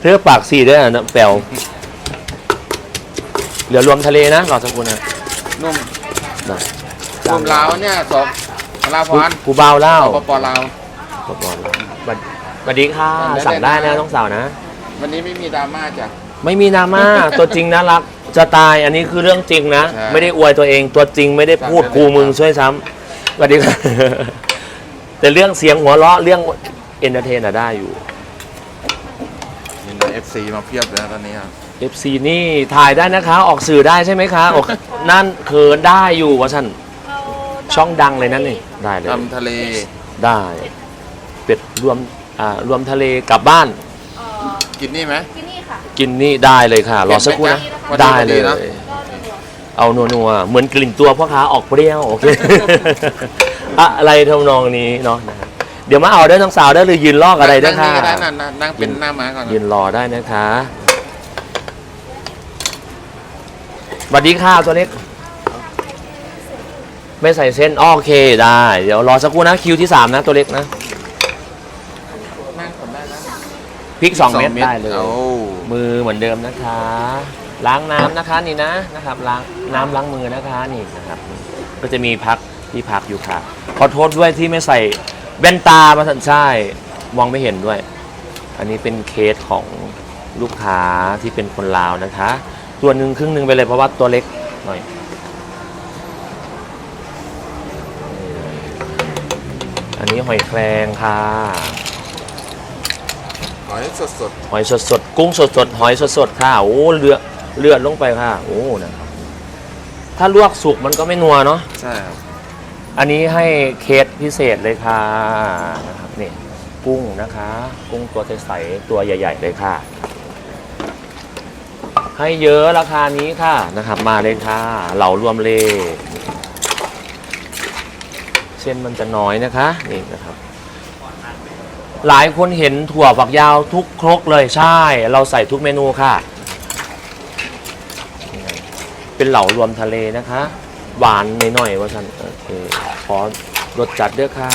เธอปากสีด้วยนะแปลวเหลือรวมทะเลนะรอสักครู่นะนุ่มนะนุ่มลาวเนี่ยสองลาวพรกูเบาเล่าปปลาวขอบคุณบัดสวัสดีค่ะสั่สั่งงได้ได้เลยนะนะน้องสาวนะ วันนี้ไม่มีดราม่าจ้ะไม่มีนาม่าตัวจริงน่ารักจะตายอันนี้คือเรื่องจริงนะใช่ไม่ได้อวยตัวเองตัวจริงไม่ได้พูดสั่งได้เลยกูมึงครับช่วยซ้ำสวัสดีค่ะแต่เรื่องเสียงหัวเราะเรื่อง เอนเตอร์เทนอะได้อยู่ มีเอฟซีมาเพียบเลยนะตอนนี้ครับ FC นี่ถ่ายได้นะคะ ออกสื่อได้ใช่ไหมคะออกนั่นเขินได้อยู่ว่าฉันช่องดังเลยนั่นนี่ได้เลยทำทะเลได้เป็ดรวมอ่ารวมทะเลกลับบ้าน เอ่อกินนี่ไหม ที่นี่ค่ะกินนี่ได้เลยค่ะ รอสักครู่นะพอดีได้พอเลดียเนอะก็นัวเอานัวๆเหมือนกลิ่นตัวพ่อค้าออกเปรี้ยว โอเค อะไรทำนองนี้เนาะนะครับเดี๋ยวมาเอาได้ทั้งสาวได้หรือยืนลอกอะไรได้นั่งค่ะนี่ก็ได้นั่งนั่งนั่งเป็นหน้าม้าก่อนนะยืนรอได้นะคะสวัสดีค่ะตัวเล็กไม่ใส่เส้นอ้อโอเคได้ เดี๋ยวรอสักครู่นะคิวที่สามนะตัวเล็กนะนั่งผมได้นะพริกสองเม็ดได้เลยโอ้มือเหมือนเดิมนะคะ ล้างน้ำนะคะนี่นะนะครับ ล้างน้ำล้างมือนะคะนี่นะครับ ก็จะมีพักที่พักอยู่ค่ะ ขอโทษด้วยที่ไม่ใส่ แว่นตามาสันใช่มองไม่เห็นด้วย อันนี้เป็นเคสของลูกค้าที่เป็นคนลาวนะคะ ตัวหนึ่งครึ่งหนึ่งไปเลยเพราะว่าตัวเล็กหน่อย อันนี้หอยแครงค่ะ หอยสดสดหอยสดสดๆกุ้งสดสดๆหอยสดสดๆค่ะ โอ้เลือดเลือดลงไปค่ะ โอ้นะครับถ้าลวกสุกมันก็ไม่นัวเนาะๆใช่ครับ อันนี้ให้เคสพิเศษเลยค่ะนะครับนี่กุ้งนะคะ กุ้งตัวใสๆตัวใหญ่ ๆ เลยค่ะ ให้เยอะราคานี้ค่ะนะครับ มาเลยค่ะเหลารวมเลเส้นมันจะน้อยนะคะนี่นะครับ หลายคนเห็นถั่วฝักยาวทุกครกเลยใช่ เราใส่ทุกเมนูค่ะ เป็นเหลารวมทะเลนะคะ หวานหน่อยๆว่าฉันโอเคขอรสจัดด้วยค่ะ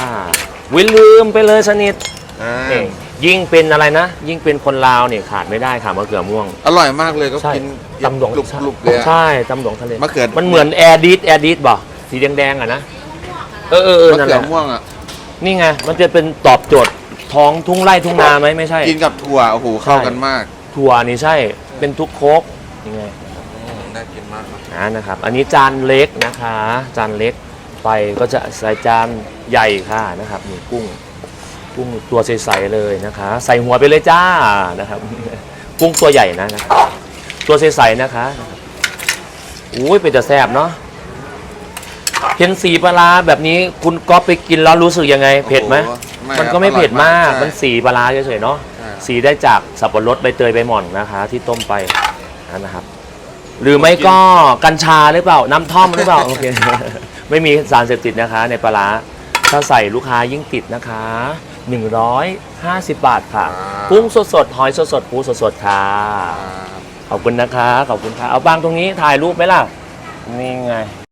วิลืมไปเลยสนิทอ่านี่ยิ่งเป็นอะไรนะ ยิ่งเป็นคนลาวเนี่ยขาดไม่ได้ค่ะมะเขือม่วง อร่อยมากเลยก็ใช่กินตำหลวงกรุบกรุบๆเลยอะ ใช่ตำหลวงทะเลมะเขือ มันเหมือนแอร์ดิสแอร์ดิสบ่สีแดงๆอะนะเออเออเออมะนั่นเขืแหอละม่วงอะ นี่ไงมันจะเป็นตอบโจทย์ท้องทุ่งไร่ทุ่งนาไหมไม่ใช่ กินกับถั่วโอ้โหเข้ากันมาก ถั่วนี่ใช่เป็นทุกโคกยังไงอืม น่ากินมากครับอ่านะครับ อันนี้จานเล็กนะคะ จานเล็กไปก็จะใส่จานใหญ่ค่ะนะครับนี่กุ้ง กุ้งตัวใสๆเลยนะคะ ใส่หัวไปเลยจ้านะครับ กุ้งตัวใหญ่นะนะครับตัวใสๆนะคะอุ้ยเป็นจะแซ่บเนาะเห็นสีปลาร้าแบบนี้คุณก๊อฟไปกินแล้วรู้สึกยังไง เผ็ดไหมโอ้โมันก็ไม่เผ็ดมากใช่มันสีปลาร้าเฉยๆเนาะใช่สีได้จากสับปะรดใบเตยใบหม่อนนะคะ ที่ต้มไปนะครับ หรือไม่ก็กัญชาหรือเปล่า น้ำท่อมหรือเปล่า โอเค ไม่มีสารเสพติดนะคะ ในปลาร้าถ้าใส่ลูกค้ายิ่งติดนะคะ 150 บาทค่ะกุ้งสดๆหอยสดๆปูสดๆค่ะอ่าขอบคุณนะคะ ขอบคุณค่ะ เอาบางตรงนี้ถ่ายรูปไหมล่ะ นี่ไง